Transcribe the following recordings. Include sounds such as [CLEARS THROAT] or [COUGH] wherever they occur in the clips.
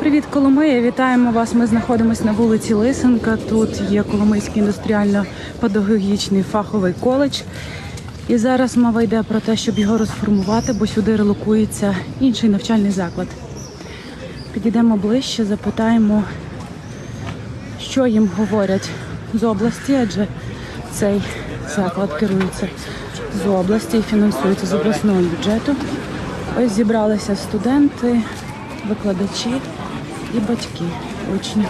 Привіт, Коломия! Вітаємо вас. Ми знаходимося на вулиці Лисенка. Тут є Коломийський індустріально-педагогічний фаховий коледж. І зараз мова йде про те, щоб його розформувати, бо сюди релокується інший навчальний заклад. Підійдемо ближче, запитаємо, що їм говорять з області, адже цей заклад керується з області і фінансується з обласного бюджету. Ось зібралися студенти, викладачі і батьки учнів.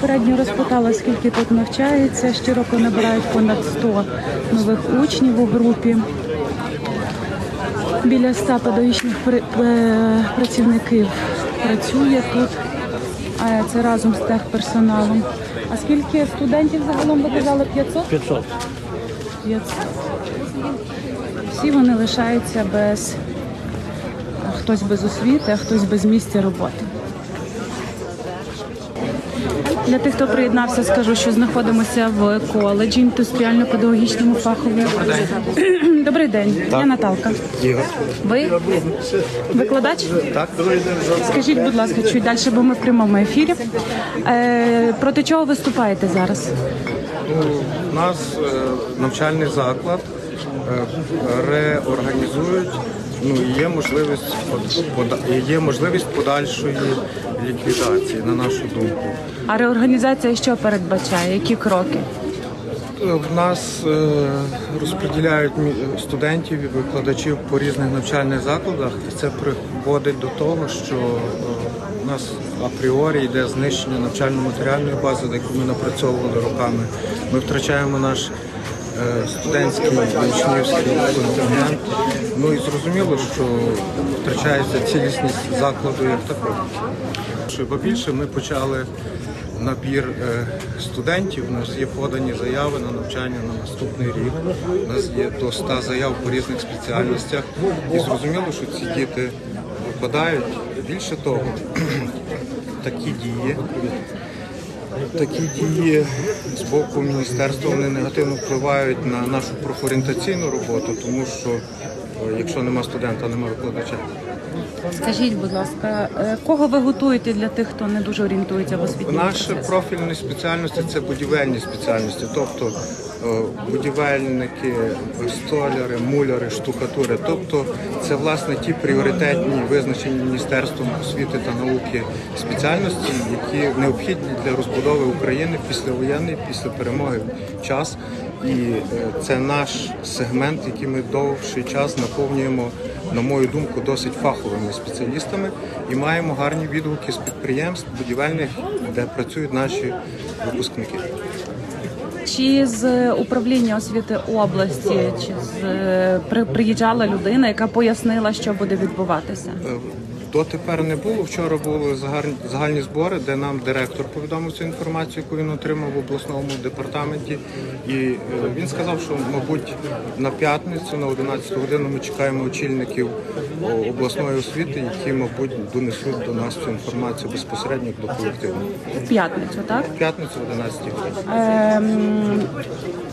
Передньо розпитала, скільки тут навчається. Щороку набирають понад 100 нових учнів у групі. Біля 100 педагогічних працівників працює тут. А це разом з техперсоналом. А скільки студентів загалом ви казали? 500? 500. 500. Всі вони лишаються без хтось без освіти, а хтось без місця роботи. Для тих, хто приєднався, скажу, що знаходимося в коледжі індустріально-педагогічному фаховому. [CLEARS THROAT] Добрий день, я Наталка. Ігор. Ви викладач? Так. Скажіть, будь ласка, чуть далі, бо ми в прямому ефірі. Е, проти чого виступаєте зараз? Ну, у нас е, навчальний заклад е, реорганізують. Ну є можливість є можливість подальшої ліквідації, на нашу думку. А реорганізація що передбачає? Які кроки? Е, В нас е, розподіляють студентів і викладачів по різних навчальних закладах, і це приводить до того, що е, у нас апріорі йде знищення навчально-матеріальної бази, яку ми напрацьовували роками. Ми втрачаємо наш е, студентський учнівський контингент. Ну і зрозуміло, що втрачається цілісність закладу як такого. Що Побільше ми почали набір е, студентів. У нас є подані заяви на навчання на наступний рік. У нас є до 100 заяв по різних спеціальностях. І зрозуміло, що ці діти випадають. Більше того, [CLEARS THROAT] такі дії. Такі дії з боку міністерства вони негативно впливають на нашу профорієнтаційну роботу, тому що е, якщо нема студента, нема викладача. Скажіть, будь ласка, е, кого ви готуєте для тих, хто не дуже орієнтується в освітньому Наші профільні спеціальності це будівельні спеціальності, тобто е, будівельники, столяри, муляри, штукатури. Тобто це власне ті пріоритетні визначені Міністерством освіти та науки спеціальності, які необхідні для розбудови України післявоєнний, після перемоги час. І е, це наш сегмент, який ми довший час наповнюємо, на мою думку, досить фаховими спеціалістами і маємо гарні відгуки з підприємств будівельних, де працюють наші випускники. Чи з управління освіти області, чи з е, приїжджала людина, яка пояснила, що буде відбуватися? Дотепер не було. Вчора були загальні збори, де нам директор повідомив цю інформацію, яку він отримав в обласному департаменті. І е, він сказав, що, мабуть, на п'ятницю, на 11 годину, ми чекаємо очільників обласної освіти, які, мабуть, донесуть до нас цю інформацію безпосередньо до колективу. В п'ятницю, так? В п'ятницю в 11 годині. Ем,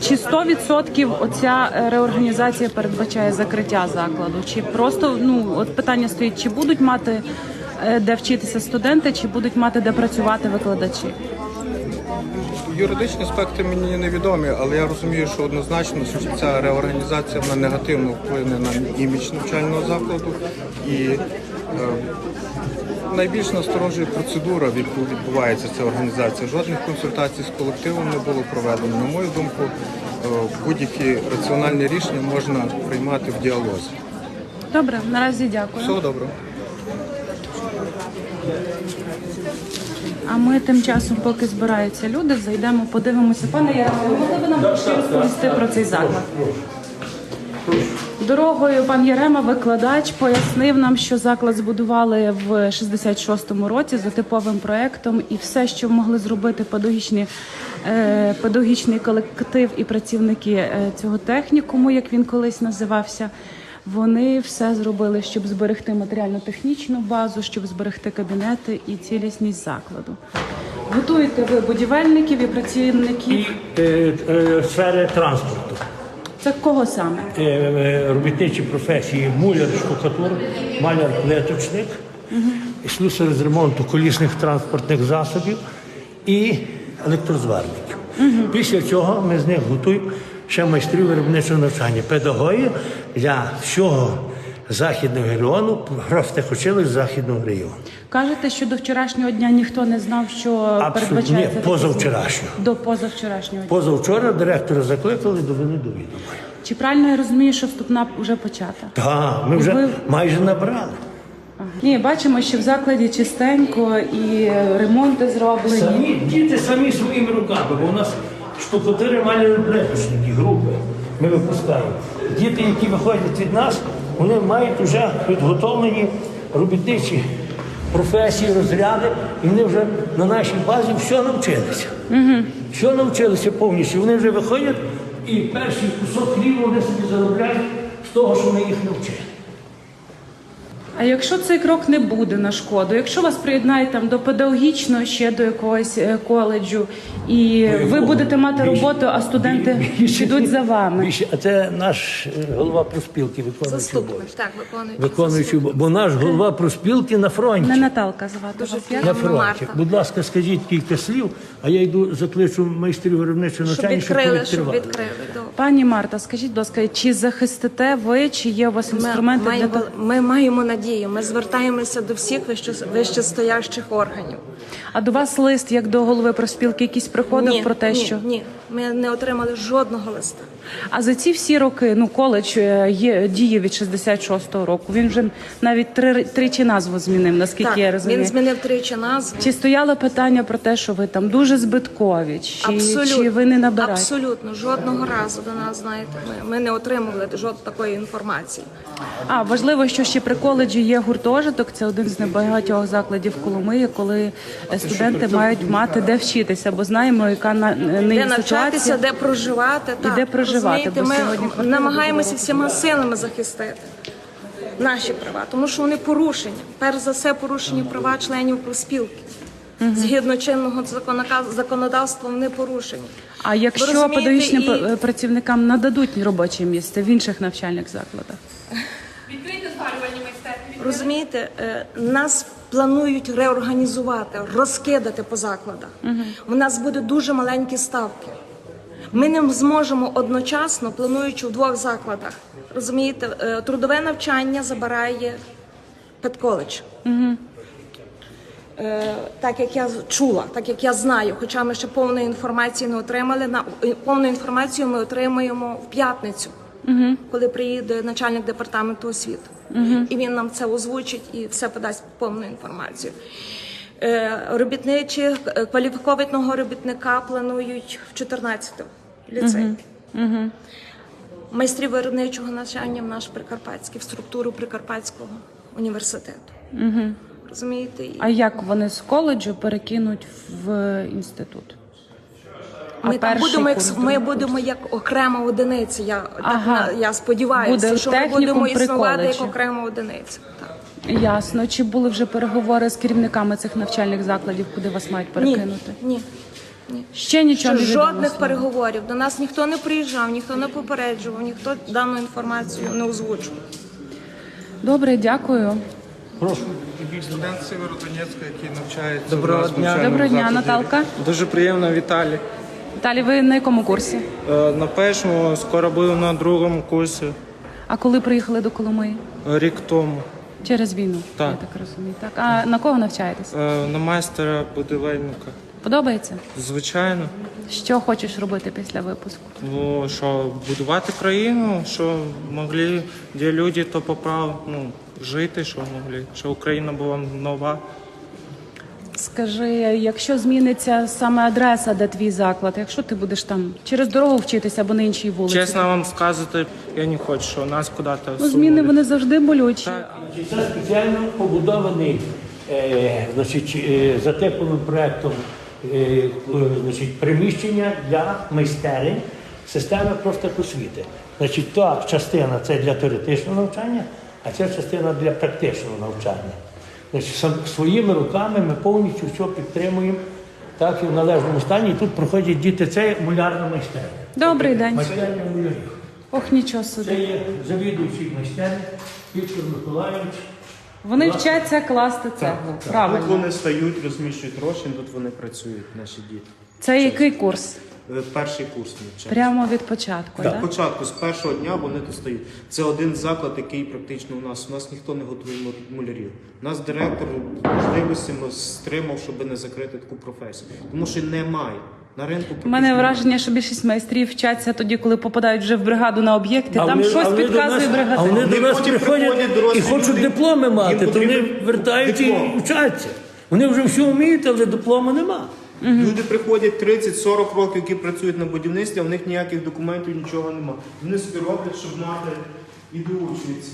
чи 100% оця е, реорганізація передбачає закриття закладу? Чи просто ну от питання стоїть, чи будуть мати е, де вчитися студенти, чи будуть мати де працювати викладачі? Юридичні аспекти мені невідомі, але я розумію, що однозначно що ця реорганізація вона негативно вплине на імідж навчального закладу і е, найбільш насторожує процедура, в яку відбувається ця організація. Жодних консультацій з колективом не було проведено. На мою думку, е, будь-які раціональні рішення можна приймати в діалозі. Добре, наразі дякую. Всього доброго. А ми тим часом, поки збираються люди, зайдемо, подивимося. Пане Ярославе, могли б нам трошки розповісти про цей заклад? Дорогою пан Ярема, викладач, пояснив нам, що заклад збудували в 66-му році за типовим проектом, і все, що могли зробити педагогічні, е, педагогічний колектив і працівники е, цього технікуму, як він колись називався, Вони все зробили, щоб зберегти матеріально-технічну базу, щоб зберегти кабінети і цілісність закладу. Готуєте ви будівельників і працівників. і е, е, сфери транспорту. Це кого саме? Е, е, робітничі професії муляр, штукатур, маляр плеточник, і слюсар з ремонту колісних транспортних засобів і електрозварників. Після цього ми з них готуємо ще майстрів виробничого навчання, педагогів для всього західного регіону, профтехучилищ західного регіону. Кажете, що до вчорашнього дня ніхто не знав, що передбачається ні, таке позавчорашнього. До позавчорашнього дня. Позавчора директора закликали, довели до відома. Чи правильно я розумію, що вступна вже почата? Так, ми вже Ви- майже набрали. Ні, бачимо, що в закладі чистенько і ремонти зроблені. Самі діти самі своїми руками, бо у нас штукатури маляри плеточники, групи. Ми випускаємо. Діти, які виходять від нас, вони мають вже підготовлені робітничі професії, розряди, і вони вже на нашій базі все навчилися. Угу. Все навчилися повністю. Вони вже виходять і перший кусок хліба вони собі заробляють з того, що ми їх навчили. А якщо цей крок не буде на шкоду, якщо вас приєднають там до педагогічного ще до якогось е, коледжу, і ви будете мати Більше- роботу, а студенти більше- підуть за вами. більше- а це наш е, голова проспілки, виконуючий Заступник, обов'язки. так, виконуючий. Виконуючий, обов- бо наш голова проспілки на фронті. Не Наталка звати вас. як? на фронті. Марта. Будь ласка, скажіть кілька слів, а я йду закличу майстрів виробничого Щоб навчання, щоб відкрили, щоб повідкривали. відкрили. Пані Марта, скажіть, будь ласка, чи захистите ви, чи є у вас Ми, інструменти для маємо, того? ми маємо надію. Ми звертаємося до всіх вище- вищестоящих органів. А до вас лист, як до голови профспілки, якийсь приходив про те, ні, що ні, ми не отримали жодного листа. А за ці всі роки, ну коледж е, є діє від 66-го року. Він вже навіть три тричі назву змінив, наскільки так, я розумію. він змінив тричі назву. Чи стояло питання про те, що ви там дуже збиткові, чи, Абсолютно, чи ви не набираєте? абсолютно жодного разу до нас, знаєте, ми, ми не отримували жодної такої інформації. А важливо, що ще при коледжі є гуртожиток. Це один з небагатьох закладів Коломиї, коли е, студенти мають мати де вчитися, бо знаємо, яка на нині Де навчатися, ситуація. де проживати, так, де проживати, розумієте, бо ми сьогодні намагаємося всіма силами захистити наші права, тому що вони порушені. Перш за все, порушені права членів профспілки. Згідно чинного законодавства, вони порушені. А якщо педагогічним і- працівникам нададуть робоче місце в інших навчальних закладах? Розумієте, е, нас планують реорганізувати, розкидати по закладах. У нас буде дуже маленькі ставки. Ми не зможемо одночасно, плануючи в двох закладах. Розумієте, е, трудове навчання забирає педколедж. Е, Так як я чула, так як я знаю, хоча ми ще повної інформації не отримали. На е, повну інформацію ми отримаємо в п'ятницю, коли приїде начальник департаменту освіти, і він нам це озвучить і все подасть повну інформацію. Робітничі е, кваліфікованого робітника планують в 14 ліцеї. Майстрів виробничого навчання в наш Прикарпатський, в структуру Прикарпатського університету. Розумієте? І А як вони з коледжу перекинуть в інститут? А Ми там будемо як ми будемо як окрема одиниця. Я Ага. так, я сподіваюся, Буде що ми будемо існувати як окрема одиниця. Так. Ясно. Чи були вже переговори з керівниками цих навчальних закладів, куди вас мають перекинути? ні, ні. Ще нічого Що не відомо. жодних переговорів. До нас ніхто не приїжджав, ніхто не попереджував, ніхто дану інформацію не озвучував. Добре, дякую. Прошу. Студент Северодонецька, який навчається Доброго у нас в дня. навчальному Доброго дня, закладі. Наталка. Дуже приємно, Віталій. Далі ви на якому курсі? Е, На першому скоро буду на другому курсі А коли приїхали до Коломиї? е, рік тому. Через війну, Так. я так розумію. Так. А на кого навчаєтесь? Е, На майстера будівельника. Подобається? Звичайно, Що хочеш робити після випуску? ну, що будувати країну, що могли, де люди то поправ, ну, жити, що могли, що Україна була нова. Скажи, якщо зміниться саме адреса, де твій заклад, якщо ти будеш там через дорогу вчитися або на іншій вулиці? Чесно вам сказати, я не хочу, що нас куди-то Ну, зміни вони завжди болючі. Так. Це спеціально побудований е, значить, е, за типовим проектом значить, приміщення для майстерень системи профтехосвіти. Значить, та частина це для теоретичного навчання, а ця частина для практичного навчання. Значить, своїми руками ми повністю все підтримуємо так і в належному стані. І тут проходять діти. Це мулярна майстерня. Добрий день. Майстерня мулярів. Ох, нічого Це є завідуючий майстерні Віктор Миколаївич. Вони вчаться класти цеглу. Тут Правильно. вони стають, розміщують розчин, тут вони працюють, наші діти. Це який курс? Е, Перший курс навчання. Прямо від початку, так? Спочатку, з першого дня вони тут стають. Це один заклад, який практично у нас. У нас ніхто не готує му- мулярів. У нас директор можливостями стримав, щоб не закрити таку професію. Тому що немає. На ринку У мене враження, що більшість майстрів вчаться тоді, коли попадають вже в бригаду на об'єкти. А Там вони- а щось вони до підказує нас- бригада. А вони до нас потім приходять приходять дорослі і хочуть люди, дипломи мати, то вони потрібен вертають і диплом. вчаться. Вони вже все вміють, але диплому нема. Люди приходять 30-40 років, які працюють на будівництві, а в них ніяких документів, нічого немає. Вони собі роблять, щоб мати і доучуються.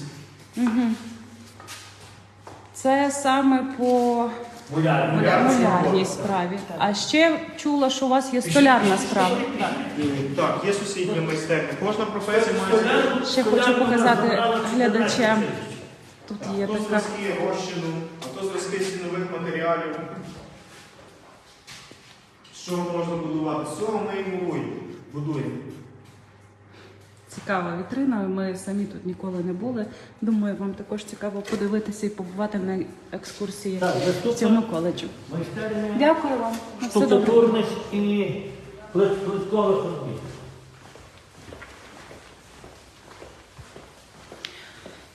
Це саме по мулярній справі. А ще чула, що у вас є столярна справа. Так, є сусідня майстерня. Кожна професія має Ще хочу показати глядачам. Тут є то така. зразки розчину, а то зразки стінових матеріалів. Що можна будувати? З цього ми і будуємо. Цікава вітрина. Ми самі тут ніколи не були. Думаю, вам також цікаво подивитися і побувати на екскурсії Так, в цьому коледжі. Дякую вам. Штукатурних і плит- плиткових робіт.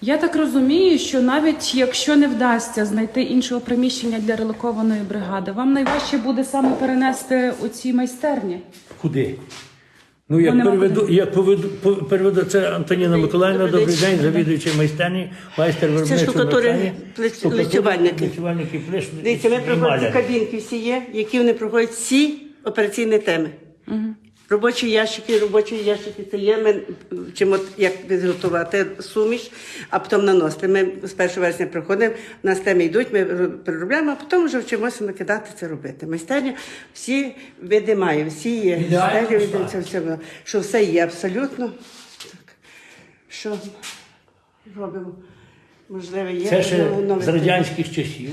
Я так розумію, що навіть якщо не вдасться знайти іншого приміщення для релокованої бригади, вам найважче буде саме перенести у ці майстерні. Куди? Ну, як нема переведу, куди. як поведу, переведу, це Антоніна Миколаївна, добрий день, завідуючи майстерні, майстер виробничого Це Штукатури, лицювальники. лицювальники, плеш, Дивіться, ми проходимо ці кабінки всі є, які вони проходять всі операційні теми. Робочі ящики, робочі ящики це є. Ми вчимо, як підготувати суміш, а потім наносити. Ми з 1 вересня приходимо, нас теми йдуть, ми переробляємо, а потім вже вчимося накидати це робити. Майстерня всі види має, всі є. Стелі, поставлено. все, що все є абсолютно. Так. Що робимо? Можливо, є. Це ще з радянських часів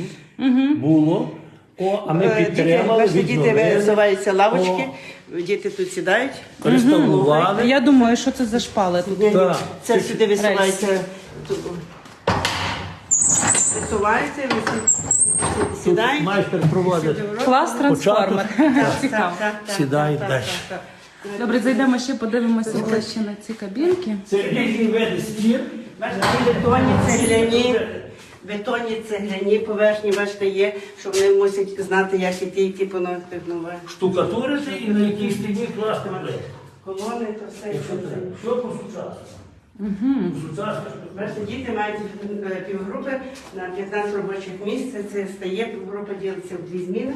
було. О, а ми Е, підтримали, Діти, наші діти висуваються лавочки, діти тут сідають. реставрували. Я думаю, що це за шпали тут. Так. Це сюди висувається. Висувається, сідають. майстер проводить. Клас трансформер. Цікаво. Сідають далі. Добре, зайдемо ще подивимося ближче на ці кабінки. Це різні види стін. Бачите, бетонні цегляні, бетонні цегляні поверхні, бачите, є, що вони мусять знати, як іти, які поносити нове. Штукатурити і на якій стіні класти плит. Колони, то все. Якщо треба. Що по сучасному? Бачите, діти мають е, півгрупи на 15 робочих місць. Це- Це стає, півгрупа ділиться в дві зміни.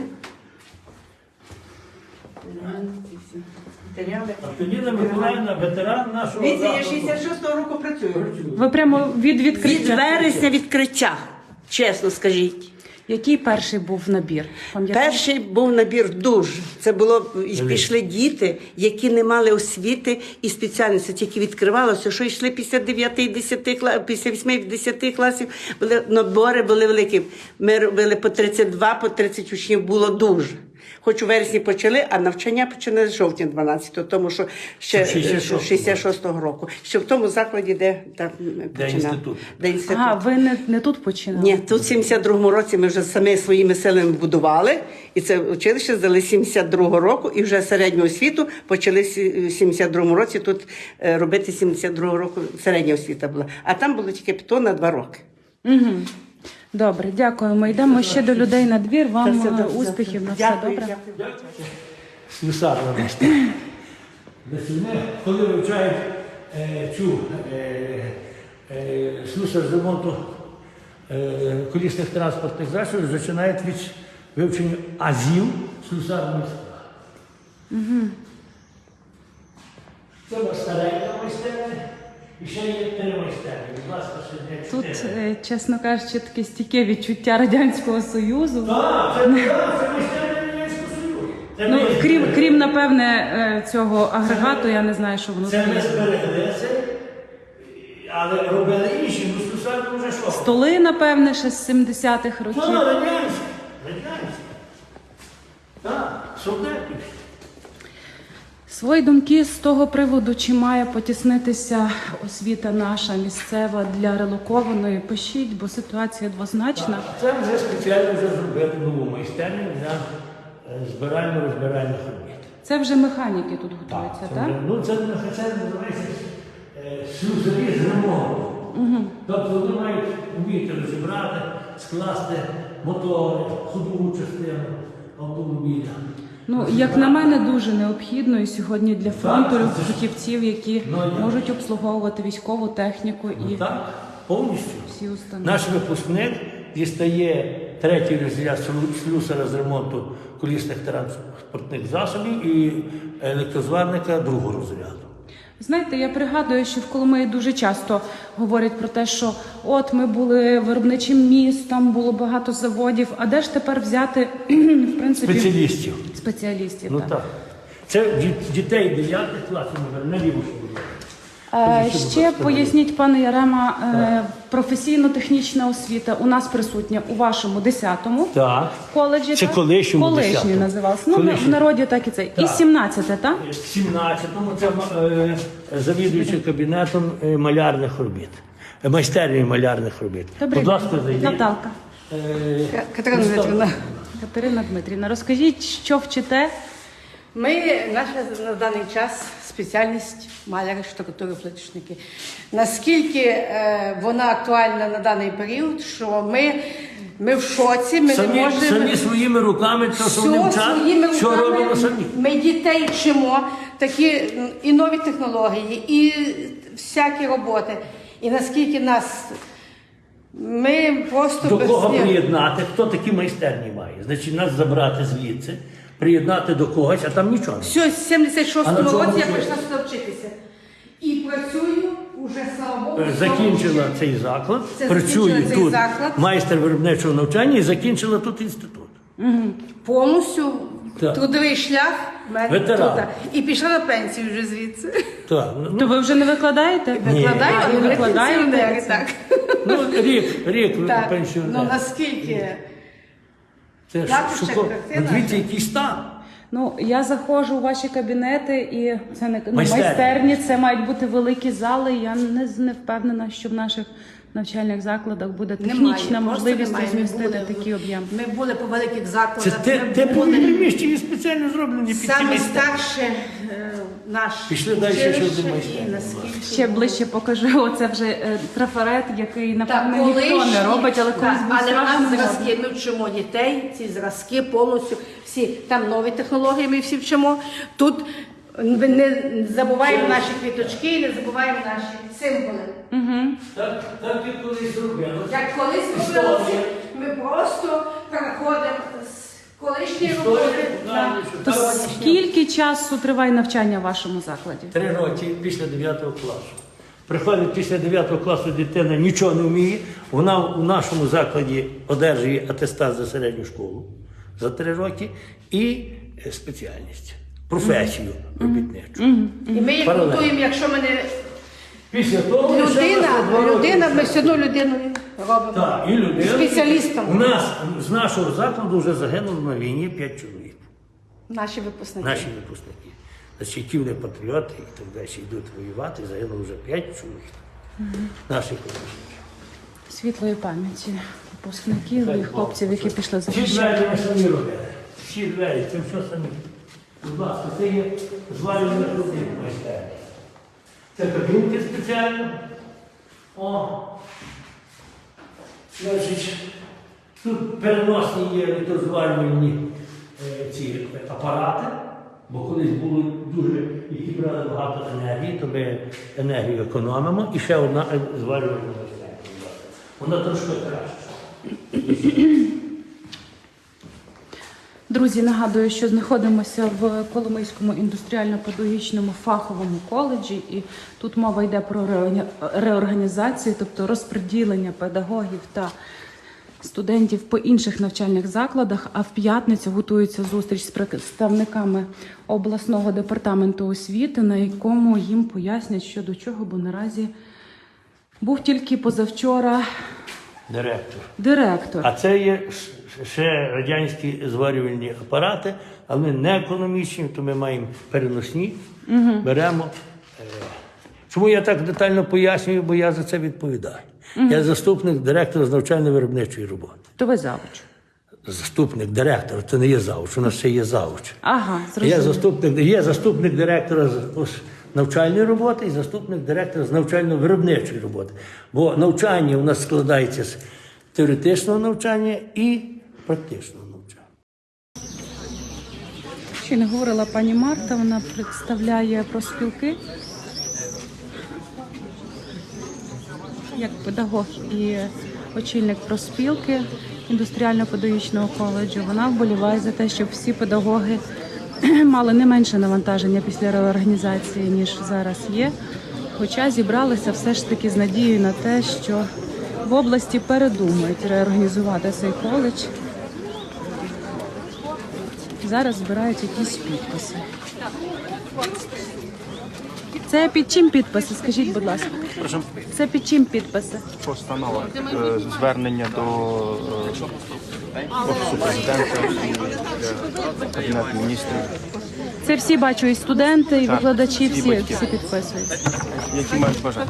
Антоніна Миколаївна, ветеран нашого Дивіться, я 66-го року працюю. Ви прямо від Від відкриття. вересня відкриття, чесно скажіть. Який перший був набір? Пам'ятаєте? Перший був набір душ. Це було і пішли діти, які не мали освіти і спеціальності, тільки відкривалося, що йшли після 9 10 класів, після 8 10 класів, були набори були великі. Ми робили по 32, по 30 учнів було дуже. Хоч у вересні почали, а навчання почали з жовтня 12-го, тому що ще 66-го. 66-го року. Ще в тому закладі, де там починали. інститут. Де інститут. Ага, ви не, не тут починали? Ні, тут в 72-му році ми вже самі своїми силами будували, і це училище здали 72-го року, і вже середню освіту почали в сі- 72-му році тут е, робити 72-го року середня освіта була. А там було тільки піто на два роки. Угу. Добре, дякую. Ми йдемо ще до людей на двір. Вам все е, успіхів на все добре. Слюсарна майстер. Вони, коли вивчають е, цю е, е, слюсар з ремонту е, колісних транспортних засобів, починають від вивчення азів слюсарної справи. Це у нас середня майстерня і ще є три майстерні. Будь ласка, ще не Тут, е, чесно кажучи, таке стійке відчуття Радянського Союзу. Так, це, так, це майстерня Радянського Союзу. Це Ну, Крім, крім напевне, е, цього агрегату, я не знаю, що воно Це ми там. зберегли це, але робили інші, ну спеціально вже що? Столи, напевне, ще з 70-х Ну, років. радянські, радянські. Так, солдатів. Свої думки з того приводу, чи має потіснитися освіта наша місцева для релокованої, пишіть, бо ситуація двозначна. Це вже спеціально вже зробили нову майстерню для е, збирально-розбиральних робіт. Це вже механіки тут готуються, це так? вже- Ну, це називається е, з ремонту. Тобто вони мають вміти розібрати, скласти мотори, ходову частину автомобіля. Ну, як на мене, дуже необхідно і сьогодні для фронту фахівців, які Ну, можуть обслуговувати військову техніку і Ну, так, повністю. всі установи. Наш випускник дістає третій розряд слю- слюсара з ремонту колісних транспортних засобів і електрозварника другого розряду. Знаєте, я пригадую, що в Коломиї дуже часто говорять про те, що от ми були виробничим містом, було багато заводів. А де ж тепер взяти [CLEARS THROAT] в принципі Спеціалістів. спеціалістів? Ну так. так. Це від дітей 9 класів, на ліву будь ласка. Е, Ходіть, будь Ще поясніть, пане Ярема, е, професійно-технічна освіта у нас присутня у вашому 10-му Так. коледжі. Це так? колишньому колишній 10-му. називався. Ну, Колишній. в народі так і це. І 17-те, так? В 17-му це е, завідуючий кабінетом е, малярних робіт. Е, Майстерні малярних робіт. Добрий Будь ласка, зайдіть. Наталка. Е, Катерина Дмитрівна. Катерина Дмитрівна, розкажіть, що вчите? Ми, наша на даний час спеціальність маляри, штукатури, плиточники. Наскільки е, вона актуальна на даний період, що ми, ми в шоці, ми не самі, можемо самі своїми руками, все своїми що руками. робимо самі. Ми дітей вчимо такі і нові технології, і всякі роботи. І наскільки нас ми просто До кого приєднати, хто такі майстерні має? Значить, нас забрати звідси, приєднати до когось, а там нічого. немає. Все, з 76-му А році я прийшла сюди вчитися. І працюю уже, слава Богу, Е, Закінчила цей заклад, Це закінчила цей тут заклад. майстер виробничого навчання і закінчила тут інститут. повністю Так. трудовий шлях в мене Ветеран. тут. І пішла на пенсію вже звідси. Так, ну, То ви вже не викладаєте? Викладаю, А, але ви викладаєте? пенсіонери, так. ну рік, рік так. пенсіонер. Ну наскільки? Це ж так, ще шоко- Дивіться, який стан. Ну, я заходжу у ваші кабінети, і це не ну, Майстерні. майстерні, це мають бути великі зали. Я не, не впевнена, що в наших навчальних закладах буде технічна Немає, можливість немає. Розмістити такий об'єм. Ми були по великих Це закладах. те, ми теплі були приміщення спеціально зроблені під ці Саме старше е, наш Пішли далі, ще училище, і Ще ближче покажу. [LAUGHS] Оце вже е, трафарет, який Так, напевно ніхто не робить, але колись був але в нас страшно. зразки. Ми вчимо дітей, ці зразки повністю всі там нові технології. Ми всі вчимо. Тут не забуваємо наші квіточки, не забуваємо наші символи. Так, так і колись робили. Як колись робилося, ми просто переходимо з колишньої роботи на То скільки часу триває навчання в вашому закладі? Три роки після 9 класу. Приходить після 9 класу дитина нічого не вміє. Вона в нашому закладі одержує атестат за середню школу за три роки і спеціальність, професію робітничу. І ми їх Паралельно. готуємо, якщо ми не Після того ще людина, раз два роки. людина, ми все одно людину робимо. Так, і людина. Спеціалістом. У нас з нашого закладу вже загинуло на війні 5 чоловік. Наші випускники. Наші випускники. Значить, які вони патріоти і так далі йдуть воювати, загинуло вже 5 чоловік. Наших випускників. Світлої пам'яті випускників і хлопців, які пішли Всі захищати. двері ми самі робили. Всі двері, це все самі. Будь ласка, це є звалювальний робіт майстерні. Це кабінки спеціально. О. Значить, тут переносні є електрозвалювальні е, ці апарати, бо колись було дуже, які брали багато енергії, то ми енергію економимо. І ще одна е, звалювальна майстерня. Вона трошки краща. Друзі, нагадую, що знаходимося в Коломийському індустріально-педагогічному фаховому коледжі, і тут мова йде про реорганізацію, тобто розподілення педагогів та студентів по інших навчальних закладах. А в п'ятницю готується зустріч з представниками обласного департаменту освіти, на якому їм пояснять, що до чого, бо наразі був тільки позавчора Директор. директор. А це є ще радянські зварювальні апарати, але не економічні, то ми маємо переносні, беремо. Е, Чому я так детально пояснюю, бо я за це відповідаю. Я заступник директора з навчально-виробничої роботи. То ви завуч. Заступник директора, це не є завуч, у нас ще є завуч. Ага, зрозуміло. заступник, є заступник директора з навчальної роботи і заступник директора з навчально-виробничої роботи. Бо навчання у нас складається з теоретичного навчання і практичного навчання. Ще не говорила пані Марта, вона представляє профспілки як педагог і очільник профспілки індустріально-педагогічного коледжу. Вона вболіває за те, щоб всі педагоги [CLEARS THROAT] мали не менше навантаження після реорганізації, ніж зараз є. Хоча зібралися все ж таки з надією на те, що в області передумають реорганізувати цей коледж. Зараз збирають якісь підписи. Це під чим підписи? Скажіть, будь ласка. Це під чим підписи? постанова е, звернення до е, офісу президента Кабінет міністрів. Це всі бачу, і студенти, і викладачі, всі, батьки. всі підписуються. Які мають бажання?